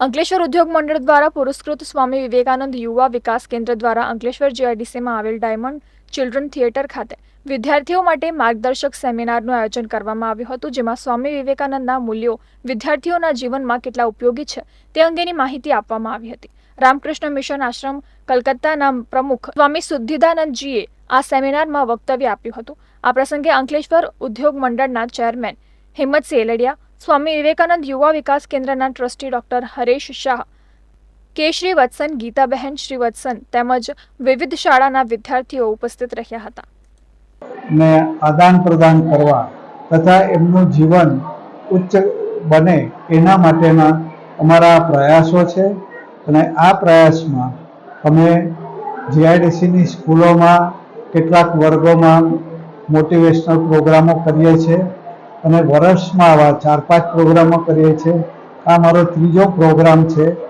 અંકલેશ્વર ઉદ્યોગ મંડળ દ્વારા પુરસ્કૃત સ્વામી વિવેકાનંદ યુવા વિકાસ કેન્દ્ર દ્વારા અંકલેશ્વર જીઆઈડીસીમાં આવેલ ડાયમંડ ચિલ્ડ્રન થિયેટર ખાતે વિદ્યાર્થીઓ માટે માર્ગદર્શક સેમિનારનું આયોજન કરવામાં આવ્યું હતું, જેમાં સ્વામી વિવેકાનંદના મૂલ્યો વિદ્યાર્થીઓના જીવનમાં કેટલા ઉપયોગી છે તે અંગેની માહિતી આપવામાં આવી હતી. રામકૃષ્ણ મિશન આશ્રમ કલકત્તાના પ્રમુખ સ્વામી સુદ્ધિદાનંદજીએ આ સેમિનારમાં વક્તવ્ય આપ્યું હતું. આ પ્રસંગે અંકલેશ્વર ઉદ્યોગ મંડળના ચેરમેન હિંમત સેલડિયા સ્વામી વિવેકાનંદ યુવા વિકાસ કેન્દ્રના ટ્રસ્ટી ડોક્ટર હરેશ શાહ કેશ્રી વત્સન ગીતાબહેન શ્રી વત્સન તેમજ વિવિધ શાળાના વિદ્યાર્થીઓ ઉપસ્થિત રહ્યા હતા. ને આદાન પ્રદાન કરવા તથા એમનું જીવન ઉચ્ચ બને એના માટેના અમારા પ્રયાસો છે અને આ પ્રયાસમાં અમે જીઆઈડીસીની સ્કૂલોમાં કેટલાક વર્ગોમાં મોટિવેશનલ પ્રોગ્રામો કરીએ છીએ. અને વર્ષમાં આવા ચાર પાંચ પ્રોગ્રામો કરીએ છીએ. આ મારો ત્રીજો પ્રોગ્રામ છે.